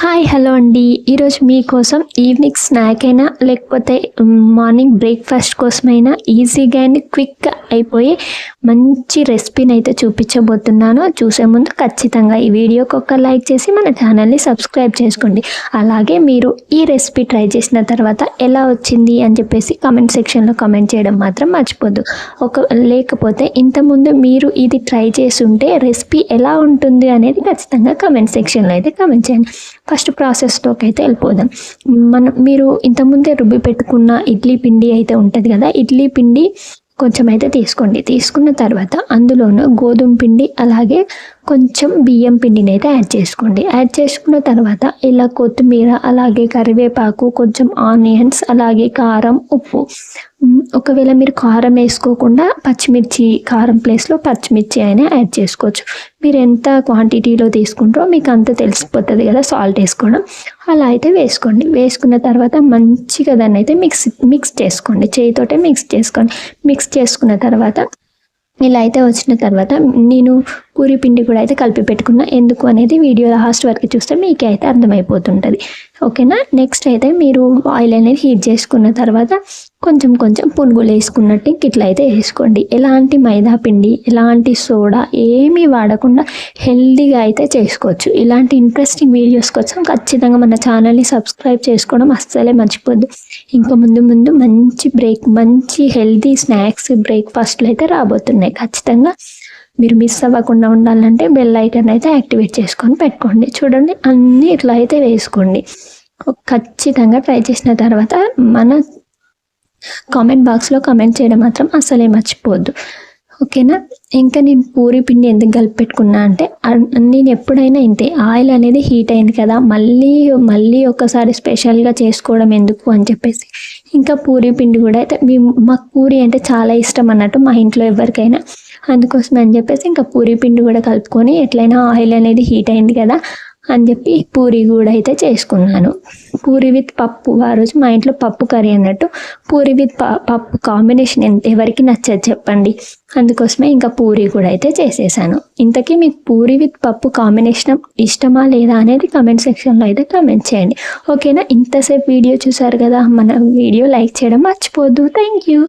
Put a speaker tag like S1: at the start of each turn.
S1: Hi hello అండి. ఈరోజు మీకోసం ఈవినింగ్ స్నాక్ అయినా లేకపోతే మార్నింగ్ బ్రేక్ఫాస్ట్ కోసమైనా ఈజీగా అండ్ క్విక్గా అయిపోయి మంచి రెసిపీని అయితే చూపించబోతున్నాను. చూసే ముందు ఖచ్చితంగా ఈ వీడియోకి ఒక లైక్ చేసి మన ఛానల్ని సబ్స్క్రైబ్ చేసుకోండి. అలాగే మీరు ఈ రెసిపీ ట్రై చేసిన తర్వాత ఎలా వచ్చింది అని చెప్పేసి కామెంట్ సెక్షన్లో కమెంట్ చేయడం మాత్రం మర్చిపోద్దు. ఒక లేకపోతే ఇంతకుముందు మీరు ఇది ట్రై చేసి ఉంటే రెసిపీ ఎలా ఉంటుంది అనేది ఖచ్చితంగా కమెంట్ సెక్షన్లో అయితే కమెంట్ చేయండి. ఫస్ట్ ప్రాసెస్లోకి అయితే వెళ్ళిపోదాం. మనం మీరు ఇంతకుముందే రుబ్బి పెట్టుకున్న ఇడ్లీ పిండి అయితే ఉంటుంది కదా ఇడ్లీ పిండి కొంచెం అయితే తీసుకోండి. తీసుకున్న తర్వాత అందులోనూ గోధుమ పిండి అలాగే కొంచెం బియ్యం పిండిని అయితే యాడ్ చేసుకోండి. యాడ్ చేసుకున్న తర్వాత ఇలా కొత్తిమీర అలాగే కరివేపాకు కొంచెం ఆనియన్స్ అలాగే కారం ఉప్పు ఒకవేళ మీరు కారం వేసుకోకుండా పచ్చిమిర్చి కారం ప్లేస్లో పచ్చిమిర్చి అయినా యాడ్ చేసుకోవచ్చు. మీరు ఎంత క్వాంటిటీలో తీసుకుంటారో మీకు అంత తెలిసిపోతుంది కదా సాల్ట్ వేసుకోవడం. అలా అయితే వేసుకోండి. వేసుకున్న తర్వాత మంచిగా దాన్ని అయితే మిక్స్ మిక్స్ చేసుకోండి. చేయితోటే మిక్స్ చేసుకోండి. మిక్స్ చేసుకున్న తర్వాత ఇలా అయితే వచ్చిన తర్వాత నేను పూరి పిండి కూడా అయితే కలిపి పెట్టుకున్నా. ఎందుకు అనేది వీడియో లాస్ట్ వరకు చూస్తే మీకే అయితే అర్థమైపోతుంటుంది. ఓకేనా? నెక్స్ట్ అయితే మీరు ఆయిల్ అనేది హీట్ చేసుకున్న తర్వాత కొంచెం కొంచెం పునుగులు వేసుకున్నట్టు ఇట్లా అయితే వేసుకోండి. ఎలాంటి మైదా పిండి ఎలాంటి సోడా ఏమీ వాడకుండా హెల్దీగా అయితే చేసుకోవచ్చు. ఇలాంటి ఇంట్రెస్టింగ్ వీడియోస్ కోసం ఖచ్చితంగా మన ఛానల్ని సబ్స్క్రైబ్ చేసుకోవడం అస్సలే మర్చిపోద్దు. ఇంకా ముందు ముందు మంచి బ్రేక్ మంచి హెల్దీ స్నాక్స్ బ్రేక్ఫాస్ట్లు అయితే రాబోతున్నాయి. ఖచ్చితంగా మీరు మిస్ అవ్వకుండా ఉండాలంటే బెల్ ఐకన్ అయితే యాక్టివేట్ చేసుకొని పెట్టుకోండి. చూడండి అన్నీ ఇట్లా అయితే వేసుకోండి. ఖచ్చితంగా ట్రై చేసిన తర్వాత మన కామెంట్ బాక్స్లో కామెంట్ చేయడం మాత్రం అసలే మర్చిపోవద్దు. ఓకేనా ఇంకా నేను పూరి పిండి ఎందుకు కలిపి పెట్టుకున్నా అంటే నేను ఎప్పుడైనా ఇంతే ఆయిల్ అనేది హీట్ అయింది కదా మళ్ళీ మళ్ళీ ఒకసారి స్పెషల్గా చేసుకోవడం ఎందుకు అని చెప్పేసి ఇంకా పూరి పిండి కూడా అయితే మేము మాకు పూరి అంటే చాలా ఇష్టం అన్నట్టు మా ఇంట్లో ఎవరికైనా అందుకోసం అని చెప్పేసి ఇంకా పూరి పిండి కూడా కలుపుకొని ఎట్లయినా ఆయిల్ అనేది హీట్ అయింది కదా అని చెప్పి పూరి కూడా అయితే చేసుకున్నాను. పూరి విత్ పప్పు ఆ రోజు మా ఇంట్లో పప్పు కర్రీ అన్నట్టు పూరి విత్ ప- పప్పు కాంబినేషన్ ఎంత ఎవరికి నచ్చదు చెప్పండి. అందుకోసమే ఇంకా పూరి కూడా అయితే చేసేసాను. ఇంతకీ మీకు పూరి విత్ పప్పు కాంబినేషన్ ఇష్టమా లేదా అనేది కమెంట్ సెక్షన్లో అయితే కమెంట్ చేయండి. ఓకేనా? ఇంతసేపు వీడియో చూసారు కదా మన వీడియో లైక్ చేయడం మర్చిపోద్దు థ్యాంక్ యూ.